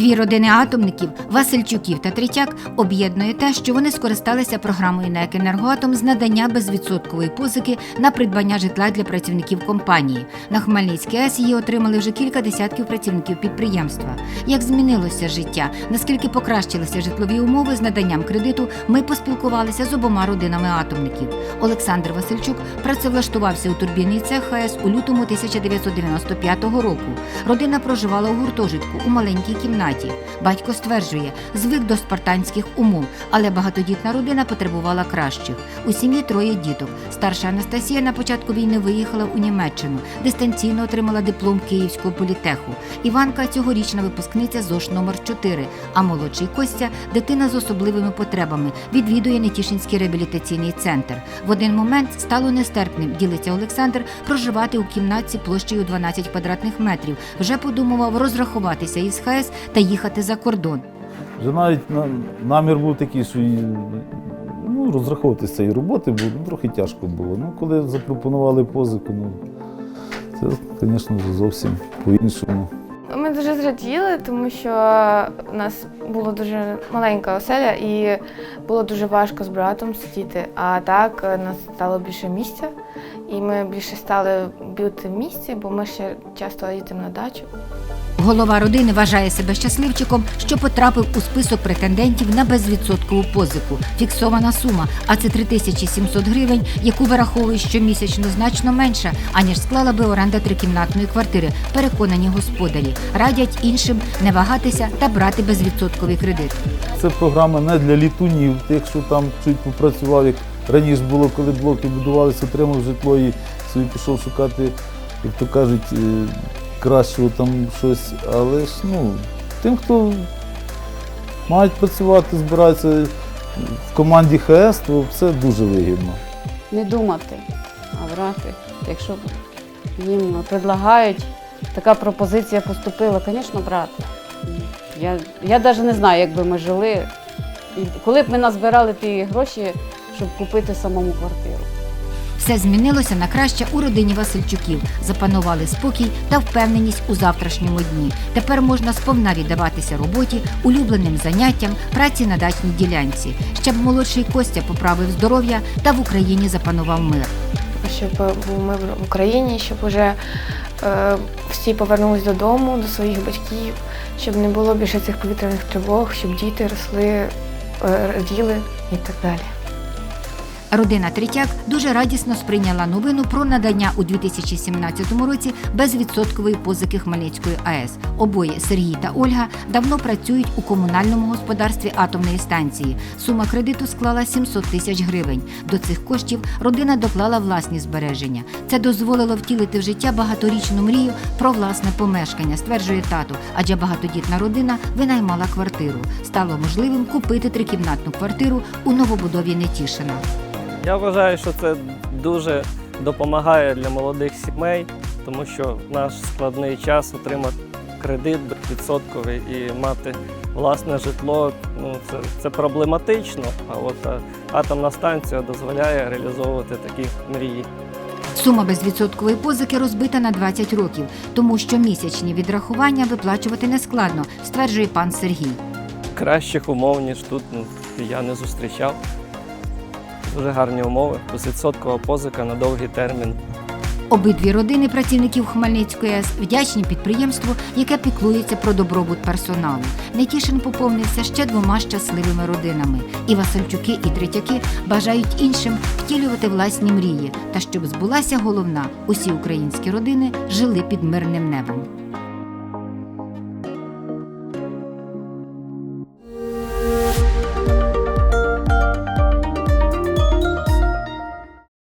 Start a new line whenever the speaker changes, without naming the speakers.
Дві родини атомників Васильчуків та Третяк об'єднує те, що вони скористалися програмою НЕК «Енергоатом» з надання безвідсоткової позики на придбання житла для працівників компанії. На Хмельницькій АЕС її отримали вже кілька десятків працівників підприємства. Як змінилося життя, наскільки покращилися житлові умови з наданням кредиту, ми поспілкувалися з обома родинами атомників. Олександр Васильчук працевлаштувався у турбінний цех АЕС у лютому 1995 року. Родина проживала у гуртожитку у маленькій кімнаті. Батько стверджує, звик до спартанських умов, але багатодітна родина потребувала кращих. У сім'ї троє діток. Старша Анастасія на початку війни виїхала у Німеччину, дистанційно отримала диплом Київського політеху. Іванка цьогорічна випускниця ЗОШ номер 4 а молодший Костя дитина з особливими потребами, відвідує Нетішинський реабілітаційний центр. В один момент стало нестерпним, ділиться Олександр, проживати у кімнатці площею 12 квадратних метрів. Вже подумував розрахуватися із ХС та їхати за кордон.
Вже навіть на- намір був такий, що і, ну, розраховуватися цієї роботи було, ну, трохи тяжко було. Ну, коли запропонували позику, ну, це, звісно, зовсім по-іншому.
Ми дуже зраділи, тому що у нас була дуже маленька оселя і було дуже важко з братом сидіти. А так е, нас стало більше місця, і ми більше стали бути в місті, бо ми ще часто їздимо на дачу.
Голова родини вважає себе щасливчиком, що потрапив у список претендентів на безвідсоткову позику. Фіксована сума, а це 3700 гривень, яку вираховують щомісячно значно менше, аніж склала би оренда трикімнатної квартири. Переконані господарі радять іншим не вагатися та брати безвідсотковий кредит.
Це програма не для літунів, тих, що там чуть попрацював, як раніше було, коли блоки будувалися, отримав житло і собі пішов шукати, як то кажуть, е, кращого там щось. Але ж ну, тим, хто мають працювати, збираються в команді ХС, то це дуже вигідно.
не думати, а брати. Якщо їм предлагають, така пропозиція поступила, звісно, брати. Я, я навіть не знаю, як би ми жили. Коли б ми назбирали ті гроші, щоб купити самому квартиру.
Все змінилося на краще у родині Васильчуків. Запанували спокій та впевненість у завтрашньому дні. Тепер можна сповна віддаватися роботі, улюбленим заняттям, праці на дачній ділянці, щоб молодший Костя поправив здоров'я та в Україні запанував мир.
Щоб був мир в Україні, щоб уже е, всі повернулись додому, до своїх батьків, щоб не було більше цих повітряних тривог, щоб діти росли, е, раділи і так далі.
Родина Третяк дуже радісно сприйняла новину про надання у 2017 році безвідсоткової позики Хмельницької АЕС. Обоє Сергій та Ольга давно працюють у комунальному господарстві атомної станції. Сума кредиту склала 700 тисяч гривень. До цих коштів родина доклала власні збереження. Це дозволило втілити в життя багаторічну мрію про власне помешкання, стверджує тато, адже багатодітна родина винаймала квартиру. Стало можливим купити трикімнатну квартиру у новобудові Нетішина.
Я вважаю, що це дуже допомагає для молодих сімей, тому що в наш складний час отримати кредит відсотковий і мати власне житло. Ну це, це проблематично. А от е, атомна станція дозволяє реалізовувати такі мрії.
Сума безвідсоткової позики розбита на 20 років, тому що місячні відрахування виплачувати нескладно, стверджує пан Сергій.
Кращих умов, ніж тут, ну, я не зустрічав. Дуже гарні умови. Безвідсоткова позика на довгий термін.
Обидві родини працівників Хмельницької АЕС вдячні підприємству, яке піклується про добробут персоналу. Нетішин поповнився ще двома щасливими родинами. І Васильчуки, і Третяки бажають іншим втілювати власні мрії та щоб збулася головна усі українські родини жили під мирним небом.